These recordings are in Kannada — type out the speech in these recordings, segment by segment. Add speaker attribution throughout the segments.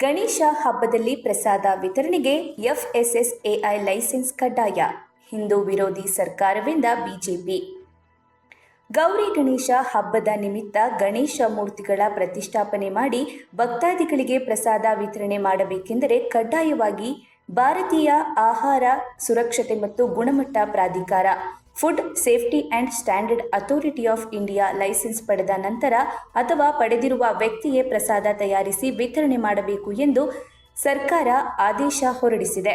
Speaker 1: ಗಣೇಶ ಹಬ್ಬದಲ್ಲಿ ಪ್ರಸಾದ ವಿತರಣೆಗೆ ಎಫ್ಎಸ್ಎಸ್ಎಐ ಲೈಸೆನ್ಸ್ ಕಡ್ಡಾಯ. ಹಿಂದೂ ವಿರೋಧಿ ಸರ್ಕಾರವಿಂದ ಬಿಜೆಪಿ. ಗೌರಿ ಗಣೇಶ ಹಬ್ಬದ ನಿಮಿತ್ತ ಗಣೇಶ ಮೂರ್ತಿಗಳ ಪ್ರತಿಷ್ಠಾಪನೆ ಮಾಡಿ ಭಕ್ತಾದಿಗಳಿಗೆ ಪ್ರಸಾದ ವಿತರಣೆ ಮಾಡಬೇಕೆಂದರೆ ಕಡ್ಡಾಯವಾಗಿ ಭಾರತೀಯ ಆಹಾರ ಸುರಕ್ಷತೆ ಮತ್ತು ಗುಣಮಟ್ಟ ಪ್ರಾಧಿಕಾರ food safety and standard authority of India licence ಪಡೆದ ನಂತರ ಅಥವಾ ಪಡೆದಿರುವ ವ್ಯಕ್ತಿಯೇ ಪ್ರಸಾದ ತಯಾರಿಸಿ ವಿತರಣೆ ಮಾಡಬೇಕು ಎಂದು ಸರ್ಕಾರ ಆದೇಶ ಹೊರಡಿಸಿದೆ.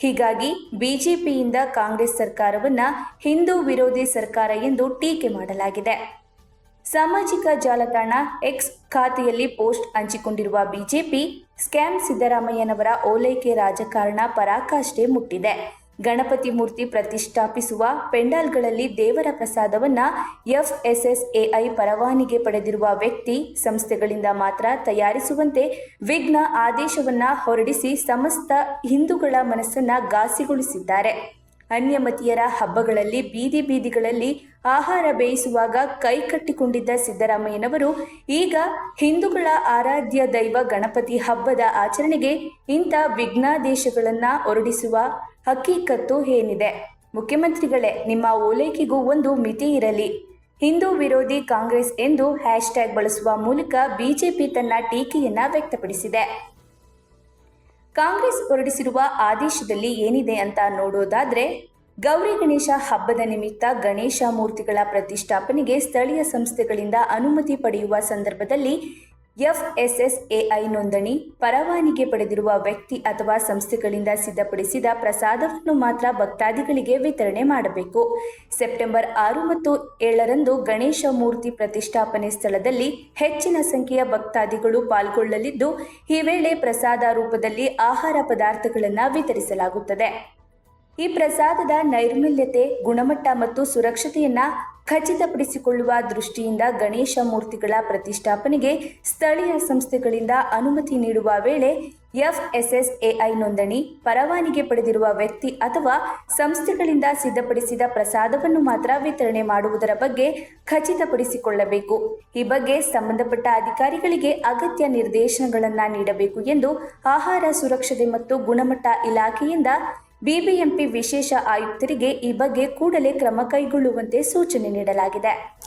Speaker 1: ಹೀಗಾಗಿ ಬಿಜೆಪಿಯಿಂದ ಕಾಂಗ್ರೆಸ್ ಸರ್ಕಾರವನ್ನ ಹಿಂದೂ ವಿರೋಧಿ ಸರ್ಕಾರ ಎಂದು ಟೀಕೆ ಮಾಡಲಾಗಿದೆ. ಸಾಮಾಜಿಕ ಜಾಲತಾಣ ಎಕ್ಸ್ ಖಾತೆಯಲ್ಲಿ ಪೋಸ್ಟ್ ಹಂಚಿಕೊಂಡಿರುವ ಬಿಜೆಪಿ ಸ್ಕ್ಯಾಮ್ ಸಿದ್ದರಾಮಯ್ಯನವರ ಓಲೈಕೆ ರಾಜಕಾರಣ ಪರಾಕಾಷ್ಠೆ ಮುಟ್ಟಿದೆ. ಗಣಪತಿ ಮೂರ್ತಿ ಪ್ರತಿಷ್ಠಾಪಿಸುವ ಪೆಂಡಾಲ್ಗಳಲ್ಲಿ ದೇವರ ಪ್ರಸಾದವನ್ನ ಎಫ್ಎಸ್ಎಸ್ಎಐ ಪರವಾನಿಗೆ ಪಡೆದಿರುವ ವ್ಯಕ್ತಿ ಸಂಸ್ಥೆಗಳಿಂದ ಮಾತ್ರ ತಯಾರಿಸುವಂತೆ ವಿಘ್ನ ಆದೇಶವನ್ನ ಹೊರಡಿಸಿ ಸಮಸ್ತ ಹಿಂದೂಗಳ ಮನಸ್ಸನ್ನ ಘಾಸಿಗೊಳಿಸಿದ್ದಾರೆ. ಅನ್ಯಮತಿಯರ ಹಬ್ಬಗಳಲ್ಲಿ ಬೀದಿ ಬೀದಿಗಳಲ್ಲಿ ಆಹಾರ ಬೇಯಿಸುವಾಗ ಕೈ ಕಟ್ಟಿಕೊಂಡಿದ್ದ ಸಿದ್ದರಾಮಯ್ಯನವರು ಈಗ ಹಿಂದೂಗಳ ಆರಾಧ್ಯ ದೈವ ಗಣಪತಿ ಹಬ್ಬದ ಆಚರಣೆಗೆ ಇಂಥ ವಿಘ್ನಾದೇಶಗಳನ್ನು ಹೊರಡಿಸುವ ಹಕ್ಕೀಕತ್ತು ಏನಿದೆ? ಮುಖ್ಯಮಂತ್ರಿಗಳೇ, ನಿಮ್ಮ ಓಲೈಕೆಗೂ ಒಂದು ಮಿತಿ ಇರಲಿ. ಹಿಂದೂ ವಿರೋಧಿ ಕಾಂಗ್ರೆಸ್ ಎಂದು ಹ್ಯಾಶ್ ಟ್ಯಾಗ್ ಬಳಸುವ ಮೂಲಕ ಬಿಜೆಪಿ ತನ್ನ ಟೀಕೆಯನ್ನ ವ್ಯಕ್ತಪಡಿಸಿದೆ. ಕಾಂಗ್ರೆಸ್ ಹೊರಡಿಸಿರುವ ಆದೇಶದಲ್ಲಿ ಏನಿದೆ ಅಂತ ನೋಡೋದಾದ್ರೆ, ಗೌರಿ ಗಣೇಶ ಹಬ್ಬದ ನಿಮಿತ್ತ ಗಣೇಶ ಮೂರ್ತಿಗಳ ಪ್ರತಿಷ್ಠಾಪನೆಗೆ ಸ್ಥಳೀಯ ಸಂಸ್ಥೆಗಳಿಂದ ಅನುಮತಿ ಪಡೆಯುವ ಸಂದರ್ಭದಲ್ಲಿ ಎಫ್ಎಸ್ಎಸ್ಎಐ ನೋಂದಣಿ, ಪರವಾನಿಗೆ ಪಡೆದಿರುವ ವ್ಯಕ್ತಿ ಅಥವಾ ಸಂಸ್ಥೆಗಳಿಂದ ಸಿದ್ಧಪಡಿಸಿದ ಪ್ರಸಾದವನ್ನು ಮಾತ್ರ ಭಕ್ತಾದಿಗಳಿಗೆ ವಿತರಣೆ ಮಾಡಬೇಕು. ಸೆಪ್ಟೆಂಬರ್ ಆರು ಮತ್ತು ಏಳರಂದು ಗಣೇಶ ಮೂರ್ತಿ ಪ್ರತಿಷ್ಠಾಪನೆ ಸ್ಥಳದಲ್ಲಿ ಹೆಚ್ಚಿನ ಸಂಖ್ಯೆಯ ಭಕ್ತಾದಿಗಳು ಪಾಲ್ಗೊಳ್ಳಲಿದ್ದು, ಈ ವೇಳೆ ಪ್ರಸಾದ ರೂಪದಲ್ಲಿ ಆಹಾರ ಪದಾರ್ಥಗಳನ್ನು ವಿತರಿಸಲಾಗುತ್ತದೆ. ಈ ಪ್ರಸಾದದ ನೈರ್ಮಲ್ಯತೆ, ಗುಣಮಟ್ಟ ಮತ್ತು ಸುರಕ್ಷತೆಯನ್ನ ಖಚಿತಪಡಿಸಿಕೊಳ್ಳುವ ದೃಷ್ಟಿಯಿಂದ ಗಣೇಶ ಮೂರ್ತಿಗಳ ಪ್ರತಿಷ್ಠಾಪನೆಗೆ ಸ್ಥಳೀಯ ಸಂಸ್ಥೆಗಳಿಂದ ಅನುಮತಿ ನೀಡುವ ವೇಳೆ ಎಫ್ಎಸ್ಎಸ್ಎಐ ನೋಂದಣಿ, ಪರವಾನಿಗೆ ಪಡೆದಿರುವ ವ್ಯಕ್ತಿ ಅಥವಾ ಸಂಸ್ಥೆಗಳಿಂದ ಸಿದ್ಧಪಡಿಸಿದ ಪ್ರಸಾದವನ್ನು ಮಾತ್ರ ವಿತರಣೆ ಮಾಡುವುದರ ಬಗ್ಗೆ ಖಚಿತಪಡಿಸಿಕೊಳ್ಳಬೇಕು. ಈ ಬಗ್ಗೆ ಸಂಬಂಧಪಟ್ಟ ಅಧಿಕಾರಿಗಳಿಗೆ ಅಗತ್ಯ ನಿರ್ದೇಶನಗಳನ್ನು ನೀಡಬೇಕು ಎಂದು ಆಹಾರ ಸುರಕ್ಷತೆ ಮತ್ತು ಗುಣಮಟ್ಟ ಇಲಾಖೆಯಿಂದ ಬಿಬಿಎಂಪಿ ವಿಶೇಷ ಆಯುಕ್ತರಿಗೆ ಈ ಬಗ್ಗೆ ಕೂಡಲೇ ಕ್ರಮ ಕೈಗೊಳ್ಳುವಂತೆ ಸೂಚನೆ ನೀಡಲಾಗಿದೆ.